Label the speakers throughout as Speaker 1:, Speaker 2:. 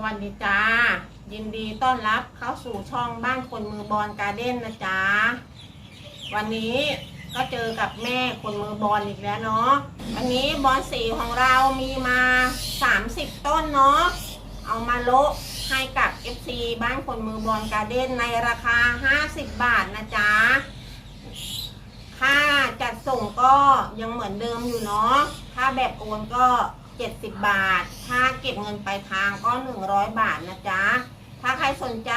Speaker 1: สวัสดีจ้า ยินดีต้อนรับเข้าสู่ช่องบ้านคนมือบอลการ์เด้นนะจ๊ะ วันนี้ก็เจอกับแม่คนมือบอลอีกแล้วเนาะวันนี้บอลสีของเรามีมา 30 ต้นเนาะเอามาโละให้กับ FC บ้านคนมือบอลการ์เด้นในราคา 50 บาทนะจ๊ะค่าจัดส่งก็ยังเหมือนเดิมอยู่เนาะถ้าแบบโอนก็ 70 บาท ถ้าเก็บเงินปลายทางก็ 100 บาทนะจ๊ะ ถ้าใครสนใจ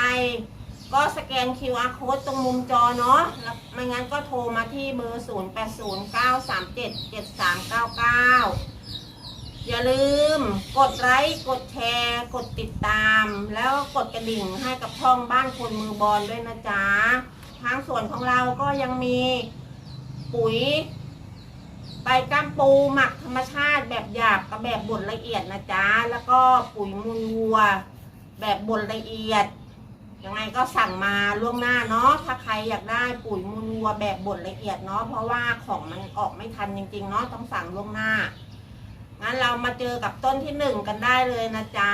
Speaker 1: ก็สแกน QR code ตรงมุมจอเนาะแล้วไม่งั้นก็โทรมาที่เบอร์ 0809377399 อย่าลืมกดไลค์ กดแชร์ กดติดตาม แล้วกดกระดิ่งให้กับช่องบ้านคนมือบอลด้วยนะจ๊ะ ทางส่วนของเราก็ยังมีปุ๋ย ใบก้ามปูหมักธรรมชาติแบบหยาบกับแบบบดละเอียดนะจ๊ะ แล้วก็ปุ๋ยมูลวัว แบบบดละเอียด ยังไงก็สั่งมาล่วงหน้าเนาะ ถ้าใครอยากได้ปุ๋ยมูลวัวแบบบดละเอียดเนาะ เพราะว่าของมันออกไม่ทันจริงๆเนาะ ต้องสั่งล่วงหน้า งั้นเรามาเจอกับต้นที่หนึ่งกันได้เลยนะจ๊ะ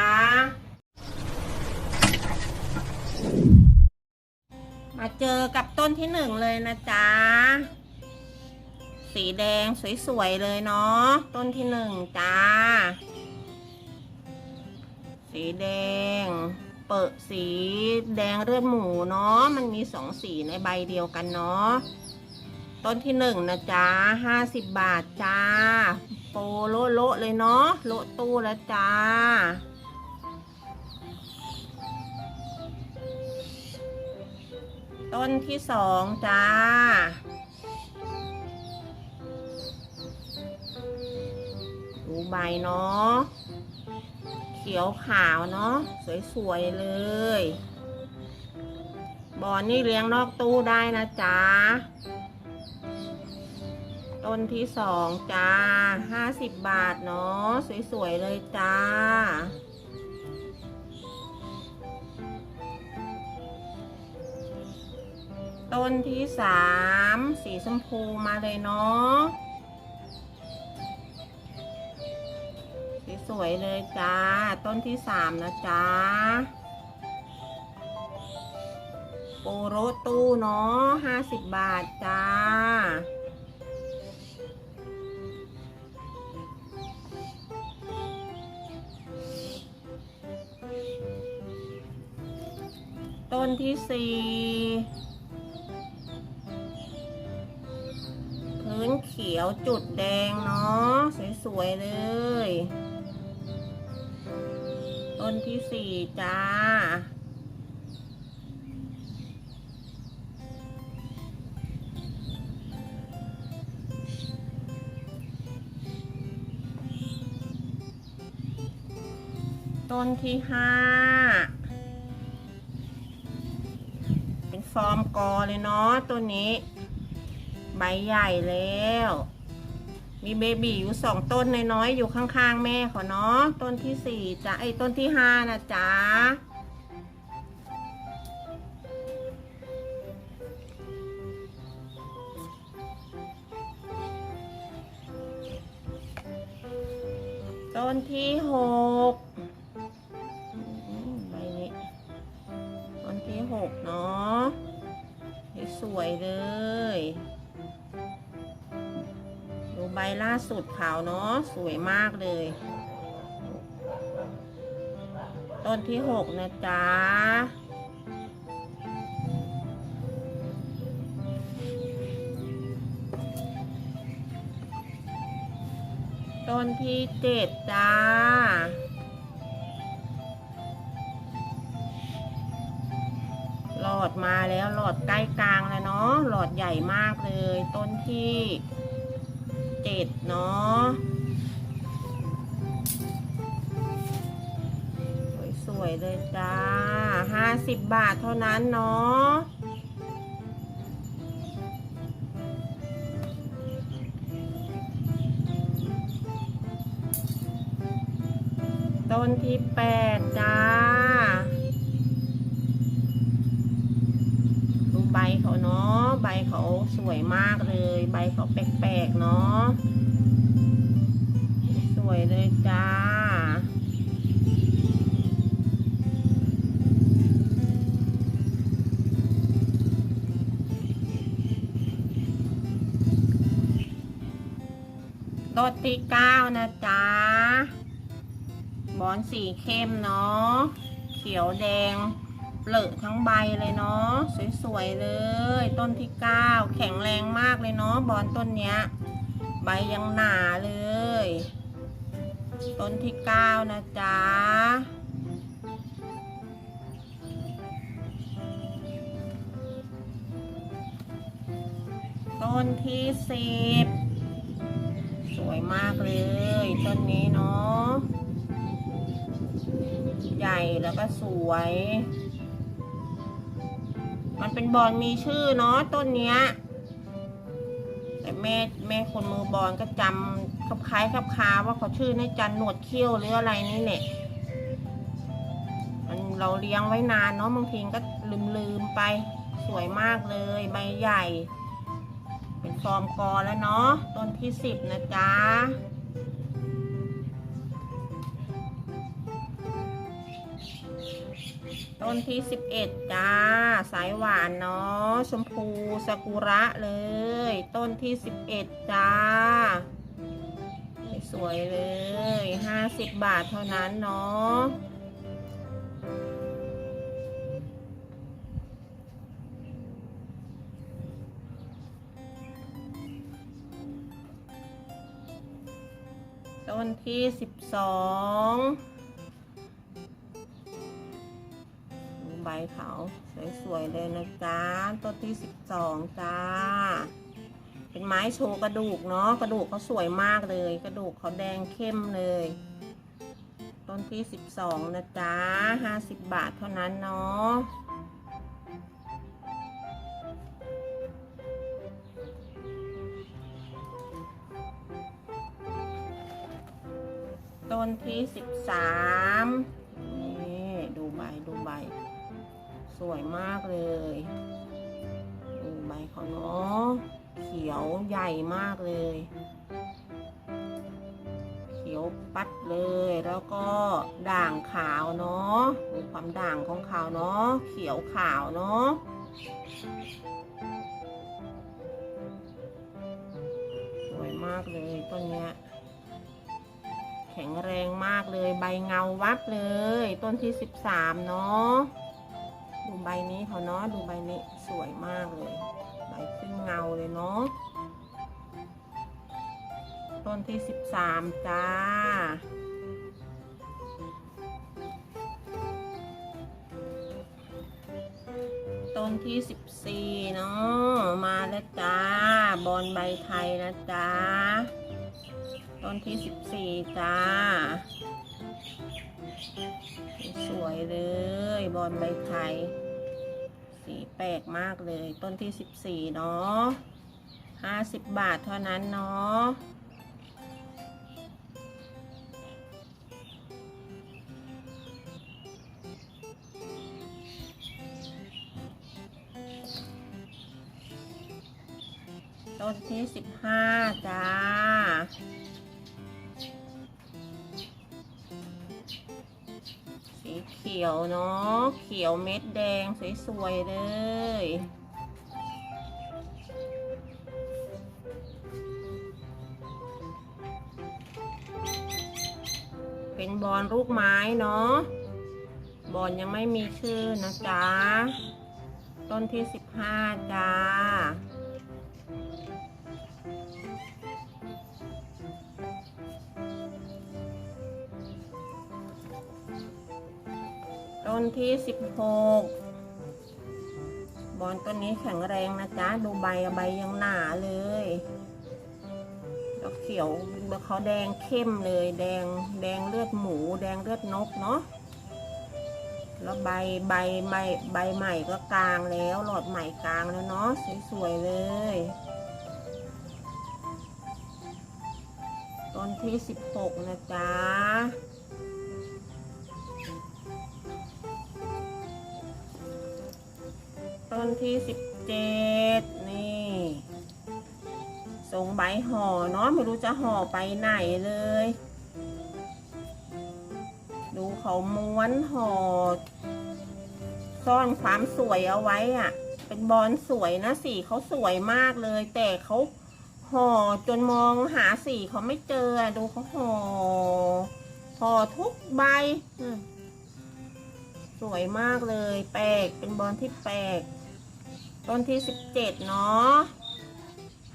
Speaker 1: มาเจอกับต้นที่หนึ่งเลยนะจ๊ะ สีแดงสวยๆเลยเนาะต้นที่หนึ่งจ้า สีแดง เปิดสีแดงเลือดหมูเนาะมันมีสองสีในใบเดียวกันเนาะต้นที่หนึ่งนะจ๊ะห้าสิบบาทจ้า โปโลโลเลยเนาะโลตู้แล้วจ้าต้นที่สองจ้า ใบเนาะ เขียวขาวเนาะ สวยๆเลย บอนนี่เลี้ยงนอกตู้ได้นะจ๊ะ ต้นที่สองจ้าห้าสิบบาทเนาะ สวยๆเลยจ้าต้นที่สามสีชมพูมาเลยเนาะ สวยๆเลยจ้า ต้นที่สามนะจ๊ะโปโรตู้เนาะห้าสิบบาทจ้า ต้นที่สี่พื้นเขียวจุดแดงเนาะสวยๆเลย ต้นที่สี่จ้า ต้นที่ห้าเป็นฟอร์มกอเลยเนาะตัวนี้ ใบใหญ่แล้ว มีเบบีอยู่สองต้นน้อยๆอยู่ข้างๆแม่เขาเนาะต้นที่สี่จ้ะไอ้ต้นที่ห้านะจ๊ะต้นที่หก ใบล่าสุดขาวเนาะสวยมากเลย ต้นที่หกนะจ๊ะต้นที่เจ็ดจ้า หลอดมาแล้วหลอดใกล้กลางแล้วเนาะหลอดใหญ่มากเลย ต้นที่ เจ็ดเนาะสวยๆเลยจ้าห้าสิบบาทเท่านั้นเนาะต้นที่แปดจ้า ใบเขาเนาะใบเขาสวยมากเลย ใบเขาแปลกๆเนาะสวยเลยจ้าต้นที่เก้านะจ๊ะ บอนสีเข้มเนาะ เขียวแดง เปลือกทั้งใบเลยเนาะสวยๆเลย ต้นที่เก้าแข็งแรงมากเลยเนาะบอนต้นเนี้ย ใบยังหนาเลย ต้นที่เก้านะจ๊ะต้นที่สิบสวยมากเลย ต้นนี้เนาะใหญ่แล้วก็สวย มันเป็นบอลมีชื่อเนาะต้นเนี้ย แต่แม่แม่คนมือบอลก็จำคลับคล้ายคลับคาว่าเขาชื่อในจันหนวดเขี้ยวหรืออะไรนี่แหละมันเราเลี้ยงไว้นานเนาะบางทีก็ลืมลืมไปสวยมากเลยใบใหญ่ เป็นฟอร์มกอแล้วเนาะต้นที่สิบนะจ๊ะ ต้นที่สิบเอ็ดจ้า สายหวานเนาะชมพูซากุระเลย ต้นที่สิบเอ็ดจ้า สวยเลยห้าสิบบาทเท่านั้นเนาะต้นที่สิบสอง เขาสวยๆเลยนะจ๊ะต้นที่สิบสองจ้า เป็นไม้โชว์กระดูกเนาะกระดูกเขาสวยมากเลย กระดูกเขาแดงเข้มเลย ต้นที่สิบสองนะจ๊ะห้าสิบบาทเท่านั้นเนาะต้นที่สิบสาม สวยมากเลยดูใบเขาเนาะเขียวใหญ่มากเลย เขียวปัดเลยแล้วก็ด่างขาวเนาะดูความด่างของขาวเนาะเขียวขาวเนาะสวยมากเลยต้นเนี้ยแข็งแรงมากเลยใบเงาวับเลย ต้นที่สิบสามเนาะ ดูใบนี้เขาเนาะดูใบนี้สวยมากเลย ใบขึ้นเงาเลยเนาะต้นที่สิบสามจ้า ต้นที่สิบสี่เนาะมาแล้วจ้า บอลใบไทยนะจ้า ต้นที่สิบสี่จ้า สวยเลยบอลใบไทยสีแปลกมากเลย ต้นที่สิบสี่เนาะห้าสิบบาทเท่านั้นเนาะต้นที่สิบห้าจ้า ขียวเนาะเขียวเม็ดแดงสวยๆเลยเป็นบอลลูกไม้เนาะบอลยังไม่มีชื่อนะจ๊ะ ต้นที่สิบห้าจ้า ต้นที่สิบหกบอลต้นนี้แข็งแรงนะจ๊ะ ดูใบใบยังหนาเลยแล้วเขียวแล้วเขาแดงเข้มเลย แดงแดงเลือดหมู แดงเลือดนกเนาะแล้วใบใบใบใบใหม่ก็กลางแล้ว หลอดใหม่กลางแล้วเนาะสวยๆเลย ต้นที่สิบหกนะจ๊ะ ต้นที่สิบเจ็ดนี่ทรงใบห่อเนาะไม่รู้จะห่อไปไหนเลย ดูเขาม้วนห่อซ่อนความสวยเอาไว้อะเป็นบอลสวยนะสีเขาสวยมากเลย แต่เขาห่อจนมองหาสีเขาไม่เจอดูเขาห่อห่อทุกใบสวยมากเลย แปลกเป็นบอลที่แปลก ต้นที่สิบเจ็ดเนาะ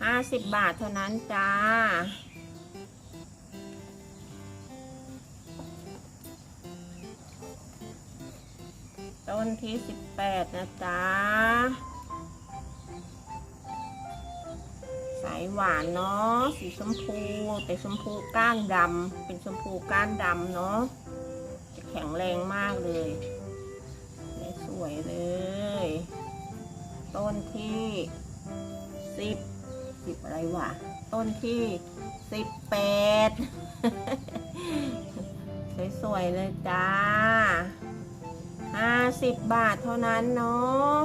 Speaker 1: ห้าสิบบาทเท่านั้นจ้า ต้นที่สิบแปดนะจ๊ะสายหวานเนาะสีชมพูแต่ชมพูก้านดำเป็นชมพูก้านดำเนาะจะแข็งแรงมากเลย สวยเลย ต้นที่สิบสิบอะไรวะ ต้นที่สิบแปดสวยๆเลยจ้าห้าสิบบาทเท่านั้นเนาะ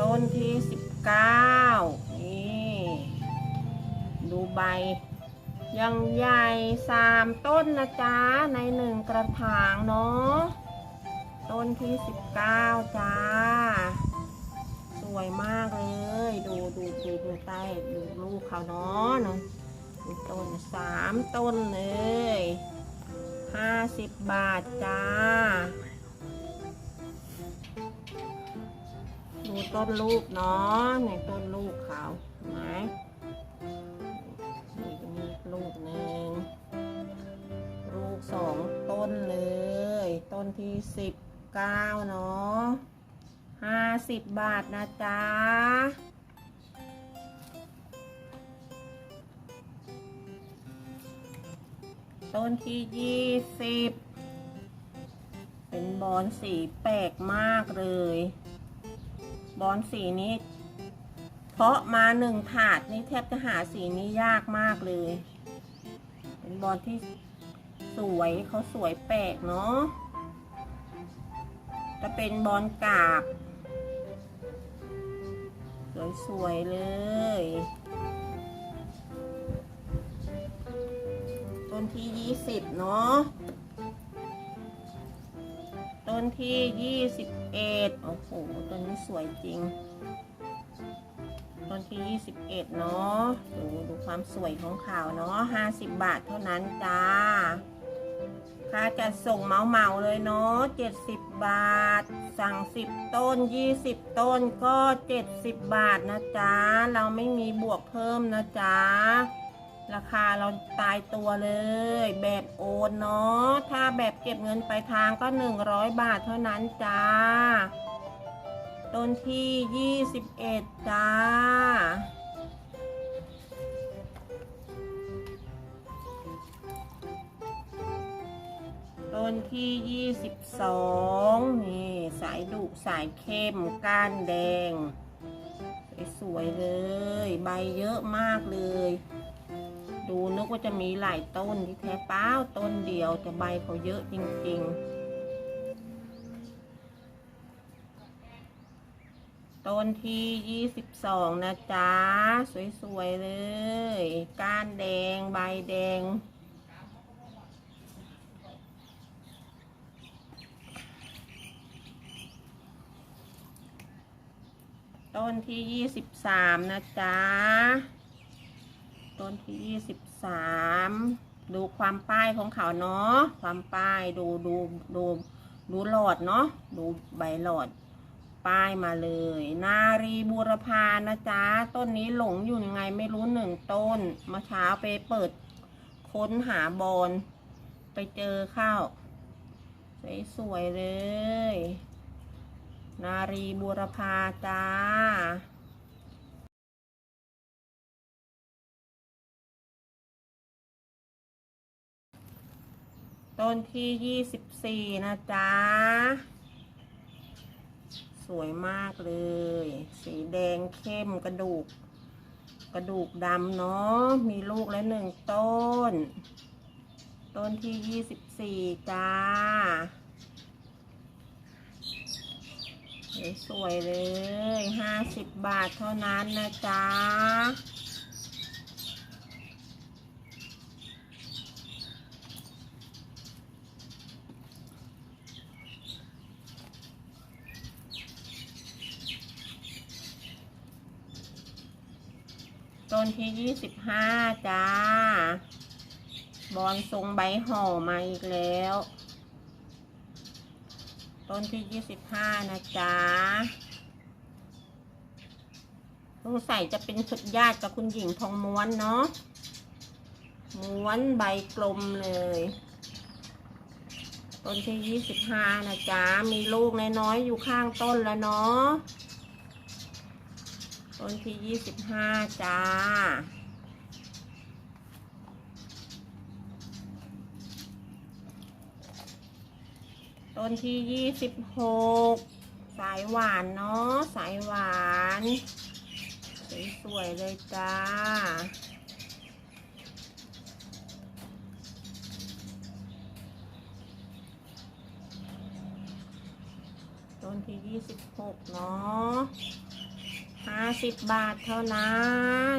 Speaker 1: ต้นที่สิบเก้านี่ ดูใบ ยังใหญ่สามต้นนะจ๊ะ ในหนึ่งกระถางเนาะต้นที่สิบเก้าจ้า สวยมากเลย ดูดูดูดูใต้ดูลูกเขาเนาะเนาะดูต้นสามต้นเลยห้าสิบบาทจ้า ดูต้นลูกเนาะในต้นลูกเขาไหมนี่ ที่สิบเก้าเนาะห้าสิบบาทนะจ๊ะต้นที่ยี่สิบเป็นบอนสีแปลกมากเลย บอลสีนี้ เพราะมาหนึ่งถาดนี่แทบจะหาสีนี้ยากมากเลย เป็นบอลที่สวยเขาสวยแปลกเนาะ จะเป็นบอลกาบ สวยๆเลย ต้นที่ยี่สิบเนาะ ต้นที่ยี่สิบเอ็ดโอ้โห ต้นนี้สวยจริง ต้นที่ยี่สิบเอ็ดเนาะ ดูดูความสวยของขาวเนาะห้าสิบบาทเท่านั้นจ้า ค่าจัดส่งเมาเมาเลยเนาะเจ็ดสิบบาท สั่งสิบต้นยี่สิบต้นก็เจ็ดสิบบาทนะจ๊ะ เราไม่มีบวกเพิ่มนะจ๊ะ ราคาเราตายตัวเลย แบบโอนเนาะ ถ้าแบบเก็บเงินไปลายทางก็ 100 บาทเท่านั้นจ้า ต้นที่ 21 จ้า ต้นที่ 22 นี่สายดุสายเข้มก้านแดง สวยๆเลย ใบเยอะมากเลย ดูนึกว่าจะมีหลายต้นที่แท้เปล่าต้นเดียวแต่ใบเขาเยอะจริงๆ ต้นที่ 22 นะจ๊ะ สวยๆเลย ก้านแดงใบแดง ต้นที่23นะจ๊ะ ต้นที่ยี่สิบสามดูความป้ายของเขาเนาะ ความป้ายดูดูดูดูหลอดเนาะ ดูใบหลอด ป้ายมาเลย นารีบูรพานะจ๊ะ ต้นนี้หลงอยู่ยังไงไม่รู้หนึ่งต้นมื่อเช้าไปเปิดค้นหาบอลไปเจอข้าวสวยๆเลย นารีบูรพาจ้าต้นที่ยี่สิบสี่นะจ๊ะ สวยมากเลย สีแดงเข้มกระดูก กระดูกดำเนาะ มีลูกแล้วหนึ่งต้น ต้นที่ยี่สิบสี่จ้า สวยเลยห้าสิบบาทเท่านั้นนะจ๊ะต้นที่ยี่สิบห้าจ้า บอลทรงใบห่อมาอีกแล้ว ต้นที่ยี่สิบห้านะจ๊ะสงสัยจะเป็นสุดญาติกับคุณหญิงทองม้วนเนาะ ม้วนใบกลมเลย ต้นที่ยี่สิบห้านะจ๊ะ มีลูกน้อยๆอยู่ข้างต้นแล้วเนาะ ต้นที่ยี่สิบห้าจ้า ต้นที่ยี่สิบหกสายหวานเนาะสายหวาน สวยๆเลยจ้าต้นที่ยี่สิบหกเนาะห้าสิบบาทเท่านั้น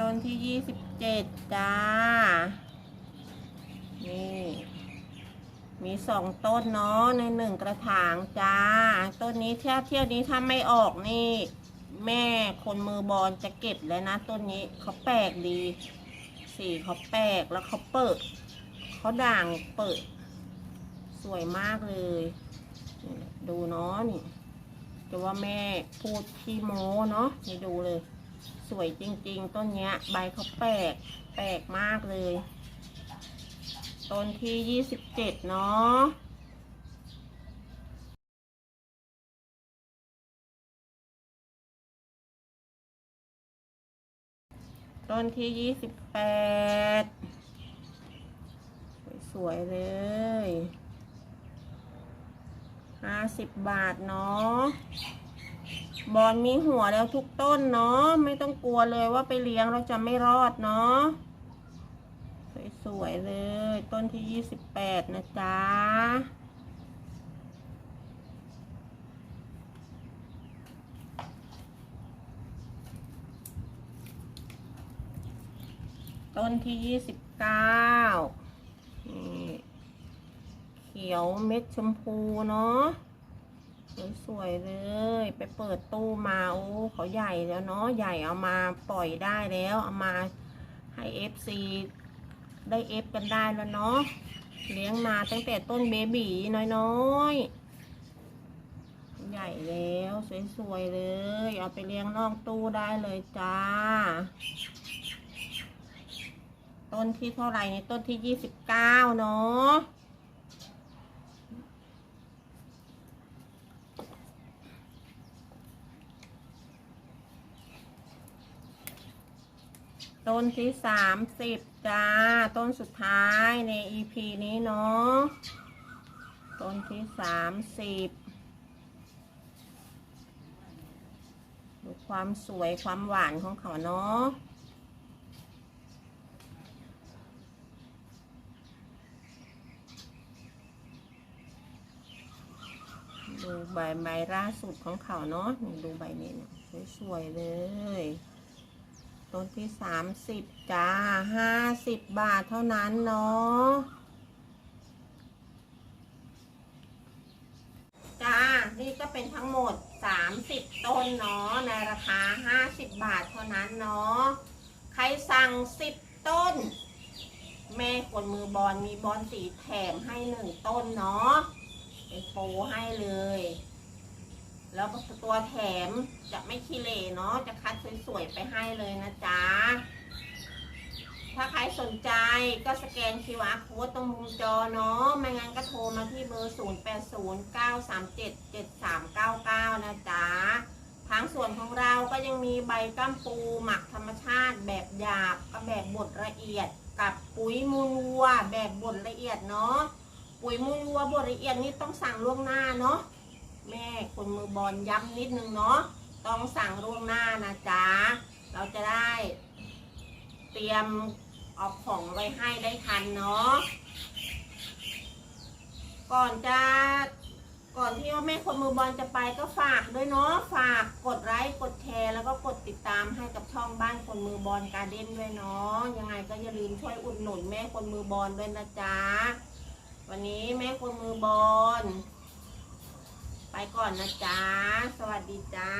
Speaker 1: ต้นที่ยี่สิบเจ็ดจ้า นี่ มีสองต้นเนาะในหนึ่งกระถางจ้า ต้นนี้เที่ยวเที่ยวนี้ถ้าไม่ออกนี่ แม่คนมือบอลจะเก็บแล้วนะ ต้นนี้เขาแปลกดี สีเขาแปลกแล้วเขาเปิด เขาด่างเปิด สวยมากเลย ดูเนาะนี่จะว่าแม่พูดขี้โม้เนาะนี่ดูเลย สวยจริง ๆ ต้นเนี้ย ใบเขาแปลก แปลกมากเลย ต้นที่ยี่สิบเจ็ดเนาะต้นที่ยี่สิบแปดสวยๆเลยห้าสิบบาทเนาะ บอลมีหัวแล้วทุกต้นเนาะไม่ต้องกลัวเลยว่าไปเลี้ยงเราจะไม่รอดเนาะสวยๆเลย ต้นที่ยี่สิบแปดนะจ๊ะต้นที่ยี่สิบเก้านี่เขียวเม็ดชมพูเนาะ สวยๆเลย ไปเปิดตู้มาโอ้เขาใหญ่แล้วเนาะใหญ่เอามาปล่อยได้แล้ว เอามาให้เอฟซีได้เอฟกันได้แล้วเนาะเลี้ยงมาตั้งแต่ต้นเบบีน้อยๆ ใหญ่แล้วสวยๆเลย เอาไปเลี้ยงนอกตู้ได้เลยจ้า ต้นที่เท่าไหร่ในต้นที่ยี่สิบเก้าเนาะ ต้นที่สามสิบจ้า ต้นสุดท้ายใน EP นี้เนาะ ต้นที่สามสิบดูความสวยความหวานของเขาเนาะดูใบใบล่าสุดของเขาเนาะดูใบนี้เนี่ยสวยๆเลย ต้นที่สามสิบจ้าห้าสิบบาทเท่านั้นเนาะจ้า นี่ก็เป็นทั้งหมดสามสิบต้นเนาะในราคาห้าสิบบาทเท่านั้นเนาะใครสั่งสิบต้น แม่คนมือบอลมีบอลสีแถมให้หนึ่งต้นเนาะเป็นโปให้เลย แล้วตัวแถมจะไม่ขี้เหร่เนาะจะคัดสวยๆไปให้เลยนะจ๊ะ ถ้าใครสนใจก็สแกน QR code ตรงมุมจอเนาะไม่งั้นก็โทรมาที่เบอร์ 0809377399 นะจ๊ะทางส่วนของเราก็ยังมีใบก้ามปูหมักธรรมชาติแบบหยาบกับแบบบดละเอียด กับปุ๋ยมูลวัวแบบบดละเอียดเนาะปุ๋ยมูลวัวบดละเอียดนี่ต้องสั่งล่วงหน้าเนาะ แม่คนมือบอลย้ำนิดนึงเนาะต้องสั่งล่วงหน้านะจ๊ะเราจะได้ เตรียมเอาของไว้ให้ได้ทันเนาะก่อนจะก่อนที่ว่าแม่คนมือบอลจะไปก็ฝากด้วยเนาะฝากกดไลค์กดแชร์แล้วก็กดติดตามให้กับช่องบ้านคนมือบอลการเด้นด้วยเนาะยังไงก็อย่าลืมช่วยอุดหนุนแม่คนมือบอลด้วยนะจ๊ะวันนี้แม่คนมือบอล ก่อนนะจ๊ะ สวัสดีจ้า